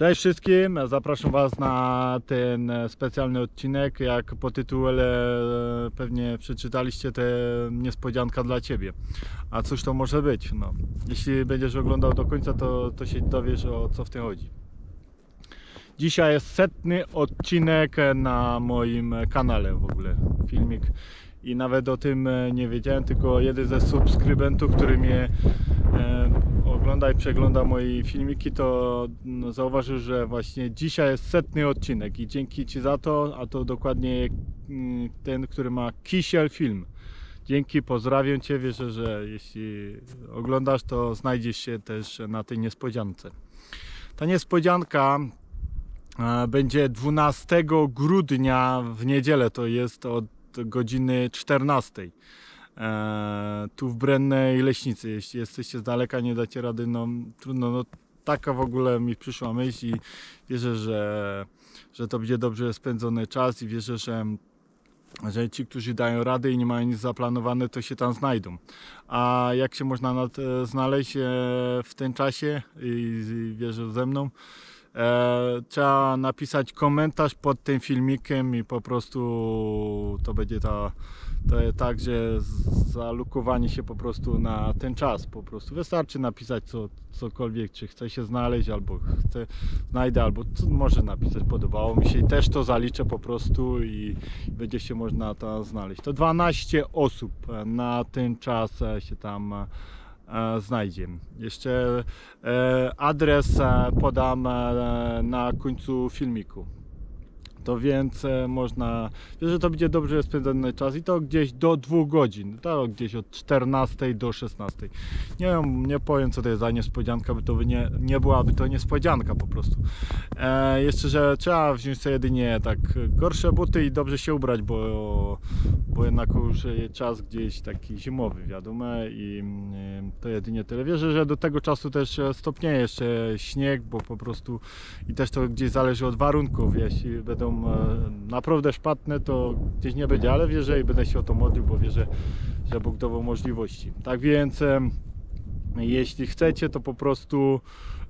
Cześć wszystkim, zapraszam Was na ten specjalny odcinek. Jak po tytule e, pewnie przeczytaliście, to niespodzianka dla Ciebie. A cóż to może być? No, jeśli będziesz oglądał do końca, to, to się dowiesz o co w tym chodzi. Dzisiaj jest setny odcinek na moim kanale w ogóle, filmik. I nawet o tym e, nie wiedziałem, tylko jeden ze subskrybentów, który mnie e, ogląda i przegląda moje filmiki, to no, zauważył, że właśnie dzisiaj jest setny odcinek i dzięki Ci za to, a to dokładnie mm, ten, który ma Kisiel Film. Dzięki, pozdrawiam Cię, wierzę, że jeśli oglądasz, to znajdziesz się też na tej niespodziance. Ta niespodzianka e, będzie 12 grudnia w niedzielę, to jest od godziny 14. E, tu w Brennej Leśnicy. Jeśli jesteście z daleka, nie dacie rady, no trudno, no taka w ogóle mi przyszła myśl i wierzę, że, że to będzie dobrze spędzony czas i wierzę, że że ci, którzy dają radę i nie mają nic zaplanowane, to się tam znajdą. A jak się można nad, e, znaleźć e, w tym czasie i wierzę ze mną, E, trzeba napisać komentarz pod tym filmikiem i po prostu to będzie ta, to tak, że zalukowanie się po prostu na ten czas po prostu. Wystarczy napisać co, cokolwiek, czy chce się znaleźć, albo chce, znajdę, albo może napisać, podobało mi się i też to zaliczę po prostu i będzie się można tam znaleźć. To 12 osób e, na ten czas e, się tam e, znajdzie. Jeszcze e, adres e, podam e, na końcu filmiku. To więc e, można, że to będzie dobrze spędzony czas i to gdzieś do 2 godzin, to gdzieś od 14 do 16. Nie wiem, nie powiem co to jest za niespodzianka, by to by nie, nie byłaby to niespodzianka po prostu. E, jeszcze, że trzeba wziąć sobie jedynie tak gorsze buty i dobrze się ubrać, bo, bo jednak już czas gdzieś taki zimowy, wiadomo, i mm, to jedynie tyle. Wierzę, że do tego czasu też stopnieje jeszcze śnieg, bo po prostu i też to gdzieś zależy od warunków. Jeśli będą naprawdę szpatne, to gdzieś nie będzie, ale wierzę i będę się o to modlił, bo wierzę, że Bóg dawał możliwości. Tak więc em, jeśli chcecie, to po prostu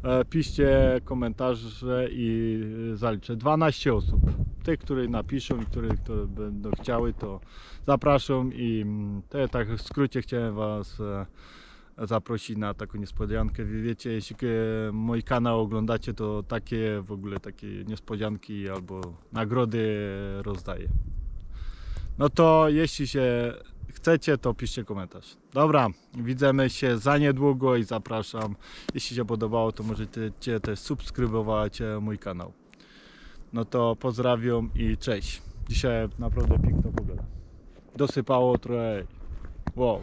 e, piszcie komentarze i e, zaliczę 12 osób. Tych, które napiszą i które, które będą chciały, to zapraszam i mm, to ja tak w skrócie chciałem Was e, zaprosić na taką niespodziankę. Wy wiecie, jeśli e, mój kanał oglądacie, to takie w ogóle takie niespodzianki albo nagrody rozdaję. No to jeśli się chcecie, to piszcie komentarz. Dobra, widzimy się za niedługo i zapraszam. Jeśli się podobało, to możecie też subskrybować e, mój kanał. No to pozdrawiam i cześć. Dzisiaj naprawdę piękna pogoda. Dosypało trochę. Wow.